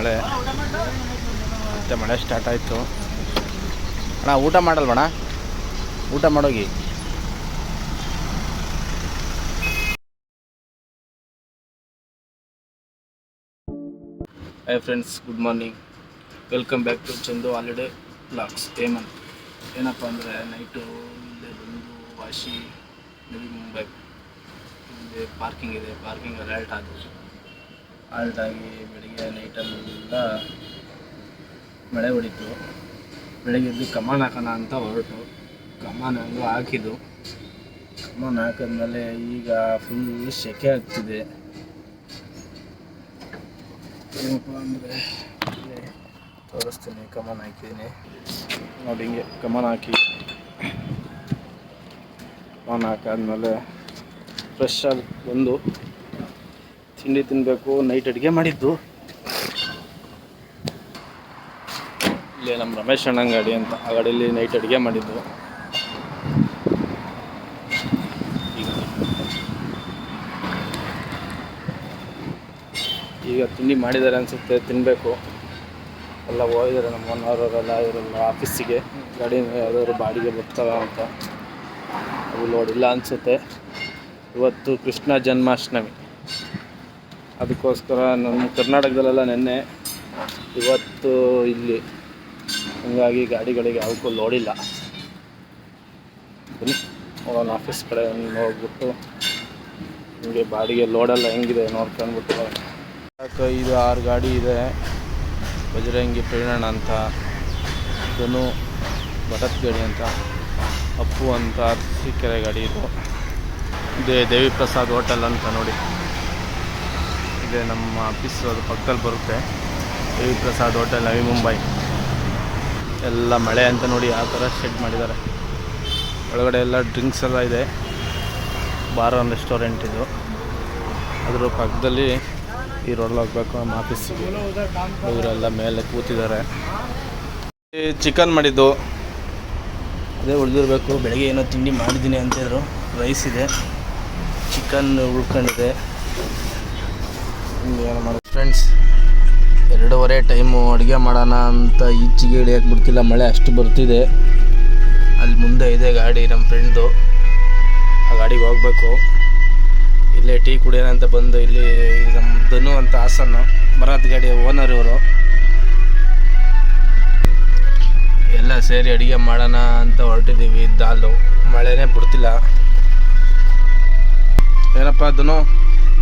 ಮಳೆ. ಮತ್ತೆ ಮಳೆ ಸ್ಟಾರ್ಟ್ ಆಯಿತು. ಅಣ್ಣ, ಊಟ ಮಾಡಲ್ವಣ್ಣ ಊಟ ಮಾಡೋಗಿ. Hi friends good morning welcome back to Chandu holiday vlogs Hemanth ಏನಪ್ಪ ಅಂದರೆ ನೈಟು ಇಲ್ಲೇ ಬಂದು ವಾಶಿ ನವಿ ಮುಂಬೈ. ಇಲ್ಲಿ ಪಾರ್ಕಿಂಗ್ ಇದೆ ಪಾರ್ಕಿಂಗ್ ಅಲರ್ಟ್ ಆದವು. ಅಲರ್ಟ್ ಆಗಿ ಬೆಳಿಗ್ಗೆ ನೈಟಲ್ಲೆಲ್ಲ ಮಳೆ ಹೊಡಿತು. ಬೆಳಗ್ಗೆ ಎದ್ದು ಕಮಾನ್ ಹಾಕೋಣ ಅಂತ ಹೊರಟು. ಕಮಾನ್ ಹಂಗೂ ಹಾಕಿದ್ದು. ಕಮಾನ್ ಹಾಕಿದ್ಮೇಲೆ ಈಗ ಫುಲ್ ಸೆಕೆ ಆಗ್ತಿದೆ. ಏನಪ್ಪ ಅಂದರೆ ತೋರಿಸ್ತೀನಿ, ಕಮಾನ್ ಹಾಕಿದ್ದೀನಿ. ನೋಡಿ ಹಿಂಗೆ ಕಮಾನ್ ಹಾಕಿ. ಕಮಾನ್ ಹಾಕಾದ್ಮೇಲೆ ಫ್ರೆಶ್ ಆಗಿ ಬಂದು ತಿಂಡಿ ತಿನ್ನಬೇಕು ನೈಟ್ ಅಡುಗೆ ಮಾಡಿದ್ದು. ಇಲ್ಲೇ ನಮ್ಮ ರಮೇಶ್ ಅಣ್ಣನ ಗಾಡಿ ಅಂತ, ಆ ಗಾಡಿಯಲ್ಲಿ ನೈಟ್ ಅಡುಗೆ ಮಾಡಿದ್ದು. ಈಗ ತಿಂಡಿ ಮಾಡಿದ್ದಾರೆ ಅನಿಸುತ್ತೆ ತಿನ್ನಬೇಕು ಎಲ್ಲ ಹೋಗಿದ್ದಾರೆ ನಮ್ಮ ಒನ್ ಅವರೆಲ್ಲ ಇವರೆಲ್ಲ ಆಫೀಸಿಗೆ ಗಾಡಿ ಯಾವ್ದಾದ್ರು ಬಾಡಿಗೆ ಬರ್ತಾವ ಅಂತ. ಅವು ನೋಡಿಲ್ಲ ಅನಿಸುತ್ತೆ. ಇವತ್ತು ಕೃಷ್ಣ ಜನ್ಮಾಷ್ಟಮಿ. ಅದಕ್ಕೋಸ್ಕರ ನಮ್ಮ ಕರ್ನಾಟಕದಲ್ಲೆಲ್ಲ ನೆನ್ನೆ ಇವತ್ತು ಇಲ್ಲಿ. ಹಂಗಾಗಿ ಗಾಡಿಗಳಿಗೆ ಯಾವಕ್ಕೂ ಲೋಡಿಲ್ಲ ಬನ್ನಿ ನೋಡೋಣ ಆಫೀಸ್ ಕಡೆ ನೋಡ್ಬಿಟ್ಟು ನಿಮಗೆ ಬಾಡಿಗೆ ಲೋಡೆಲ್ಲ ಹೆಂಗಿದೆ ನೋಡ್ಕೊಂಡ್ಬಿಟ್ಟು ನಾಲ್ಕು ಐದು ಆರು ಗಾಡಿ ಇದೆ. ಬಜರಂಗಿ ಪ್ರೇರಣ ಅಂತ, ಇದನ್ನು ಭರತ್ ಗಾಡಿ ಅಂತ, ಅಪ್ಪು ಅಂತ ಅರಸೀಕೆರೆ ಗಾಡಿ ಇದೇ. ದೇವಿ ಪ್ರಸಾದ್ ಹೋಟೆಲ್ ಅಂತ ನೋಡಿ. ಇದೆ, ನಮ್ಮ ಆಫೀಸ್ ಅದು ಪಕ್ಕದಲ್ಲಿ ಬರುತ್ತೆ. ರವಿ ಪ್ರಸಾದ್ ಹೋಟೆಲ್, ನವಿ ಮುಂಬೈ. ಎಲ್ಲ ಮಳೆ ಅಂತ ನೋಡಿ ಆ ಥರ ಶೆಡ್ ಮಾಡಿದ್ದಾರೆ. ಒಳಗಡೆ ಎಲ್ಲ ಡ್ರಿಂಕ್ಸ್ ಎಲ್ಲ ಇದೆ. ಬಾರ್ ಒಂದು ರೆಸ್ಟೋರೆಂಟ್ ಇದು. ಅದರ ಪಕ್ಕದಲ್ಲಿ ಈ ರೋಡಲ್ಲಿ ಹೋಗ್ಬೇಕು ನಮ್ಮ ಆಫೀಸಿಗೆ ಇವರೆಲ್ಲ ಮೇಲೆ ಕೂತಿದ್ದಾರೆ. ಚಿಕನ್ ಮಾಡಿದ್ದು. ಅದೇ ಉಳಿದಿರಬೇಕು, ಬೆಳಗ್ಗೆ ಏನೋ ತಿಂಡಿ ಮಾಡಿದ್ದೀನಿ ಅಂತಿದ್ರು ರೈಸ್ ಇದೆ. ಚಿಕನ್ ಉಳ್ಕೊಂಡಿದೆ. ಏನು ಫ್ರೆಂಡ್ಸ್ ಎರಡೂವರೆ ಟೈಮು ಅಡುಗೆ ಮಾಡೋಣ ಅಂತ ಈಚೆಗೆ ಹಿಡಿಯೋಕೆ ಬಿಡ್ತಿಲ್ಲ. ಮಳೆ ಅಷ್ಟು ಬರ್ತಿದೆ. ಅಲ್ಲಿ ಮುಂದೆ ಇದೆ ಗಾಡಿ ನಮ್ಮ ಫ್ರೆಂಡ್ದು ಆ ಗಾಡಿಗೆ ಹೋಗ್ಬೇಕು. ಇಲ್ಲೇ ಟೀ ಕುಡಿಯೋಣ ಅಂತ ಬಂದು ಇಲ್ಲಿ ನಮ್ಮ ಧನು ಅಂತ ಹಾಸನ್ನು ಮರಾತ್ ಗಾಡಿಯ ಓನರ್ ಇವರು. ಎಲ್ಲ ಸೇರಿ ಅಡುಗೆ ಮಾಡೋಣ ಅಂತ ಹೊರಟಿದ್ದೀವಿ ದಾಲು ಮಳೆನೇ ಬಿಡ್ತಿಲ್ಲ. ಏನಪ್ಪ ಧನು?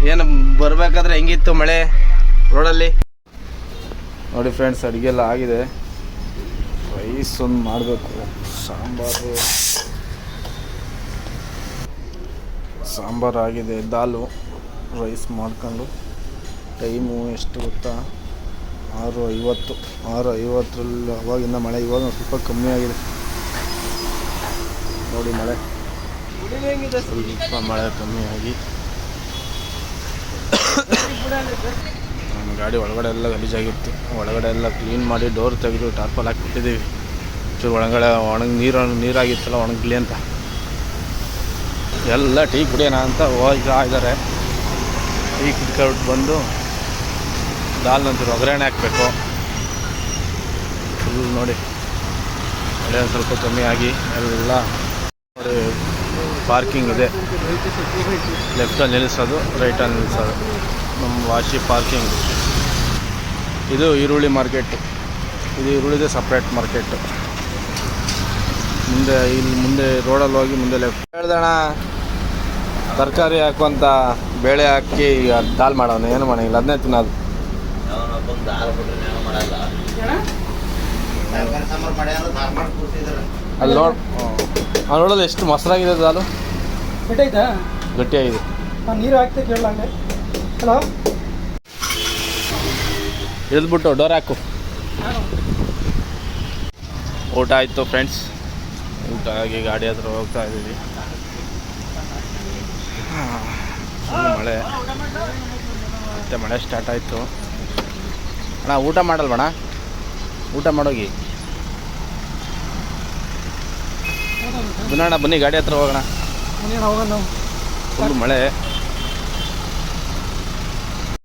ಏನು ಬರಬೇಕಾದ್ರೆ ಹೆಂಗಿತ್ತು ಮಳೆ ರೋಡಲ್ಲಿ? ನೋಡಿ ಫ್ರೆಂಡ್ಸ್ ಅಡುಗೆ ಎಲ್ಲ ಆಗಿದೆ. ರೈಸ್ ಒಂದು ಮಾಡಬೇಕು. ಸಾಂಬಾರು. ಸಾಂಬಾರು ಆಗಿದೆ, ದಾಲು. ರೈಸ್ ಮಾಡ್ಕೊಂಡು. ಟೈಮು ಎಷ್ಟು ಗೊತ್ತಾ? ಆರು ಐವತ್ತು ಆರು ಐವತ್ತರಲ್ಲಿ ಅವಾಗಿಂದ ಮಳೆ, ಇವಾಗ ಸ್ವಲ್ಪ ಕಮ್ಮಿ ಆಗಿದೆ. ನೋಡಿ ಮಳೆ. ಸ್ವಲ್ಪ ಮಳೆ ಕಮ್ಮಿ ಆಗಿ. ನಮ್ಮ ಗಾಡಿ ಒಳಗಡೆ ಎಲ್ಲ ಗಲೀಜಾಗಿತ್ತು. ಒಳಗಡೆ ಎಲ್ಲ ಕ್ಲೀನ್ ಮಾಡಿ ಡೋರ್ ತೆಗೆದು ಟಾರ್ಪಲ್ ಹಾಕಿಬಿಟ್ಟಿದ್ದೀವಿ. ಚೂರು ಒಳಗಡೆ ಒಣಗಿ ನೀರು ನೀರಾಗಿತ್ತಲ್ಲ, ಒಣಗಲಿ ಅಂತ. ಎಲ್ಲ ಟೀ ಕುಡಿಯೋಣ ಅಂತ ಹೋಗ್ತಾ ಇದ್ದಾರೆ ಟೀ ಕುಡ್ಕೊಂಡು ಬಂದು ದಾಲ್ ನಂತರ ಒಗ್ಗರಣೆ ಹಾಕಬೇಕು. ಫುಲ್ ನೋಡಿ. ಮಳೆ ಸ್ವಲ್ಪ ಕಮ್ಮಿ ಆಗಿ ಎಲ್ಲ ನೋಡಿ ಪಾರ್ಕಿಂಗ್ ಇದೆ. ಲೆಫ್ಟಲ್ಲಿ ನಿಲ್ಲಿಸೋದು ರೈಟಲ್ಲಿ ನಿಲ್ಲಿಸೋದು ನಮ್ಮ ವಾಶಿ ಪಾರ್ಕಿಂಗ್. ಇದು ಈರುಳ್ಳಿ ಮಾರ್ಕೆಟ್. ಇದು ಈರುಳ್ಳಿದೆ ಸಪ್ರೇಟ್ ಮಾರ್ಕೆಟ್. ಮುಂದೆ ಇಲ್ಲಿ ಮುಂದೆ ರೋಡಲ್ಲಿ ಹೋಗಿ ಮುಂದೆ ಲೆಫ್ಟ್ ಹೇಳ್ದಣ ತರಕಾರಿ ಹಾಕುವಂಥ ಬೇಳೆ ಹಾಕಿ ದಾಲ್ ಮಾಡೋಣ. ಏನು ಮಾಡೋಂಗಿಲ್ಲ ಅದನ್ನೇ ತಿನ್ನೋದು. ಅಲ್ಲಿ ನೋಡ್ ನೋಡೋದು ಎಷ್ಟು ಮೊಸರಾಗಿದೆ ದಾಲು? ಗಟ್ಟಿಯಾಗಿದೆ ನೀರು ಹಾಕ್ತೆ ಕೇಳಂಗೆ ಹಲೋ? ಇಳಿದ್ಬಿಟ್ಟು ಡೋರ್ ಹಾಕು. ಊಟ ಆಯಿತು ಫ್ರೆಂಡ್ಸ್. ಊಟ ಆಗಿ ಗಾಡಿ ಹತ್ರ ಹೋಗ್ತಾ ಇದ್ದೀವಿ. ಮಳೆ. ಮತ್ತೆ ಮಳೆ ಸ್ಟಾರ್ಟ್ ಆಯಿತು. ಅಣ್ಣ ಊಟ ಮಾಡಲ್ವಣ ಊಟ ಮಾಡೋಗಿ? ಬನ್ನಣ್ಣ ಬನ್ನಿ ಗಾಡಿ ಹತ್ರ ಹೋಗೋಣ. ಫುಲ್ ಮಳೆ.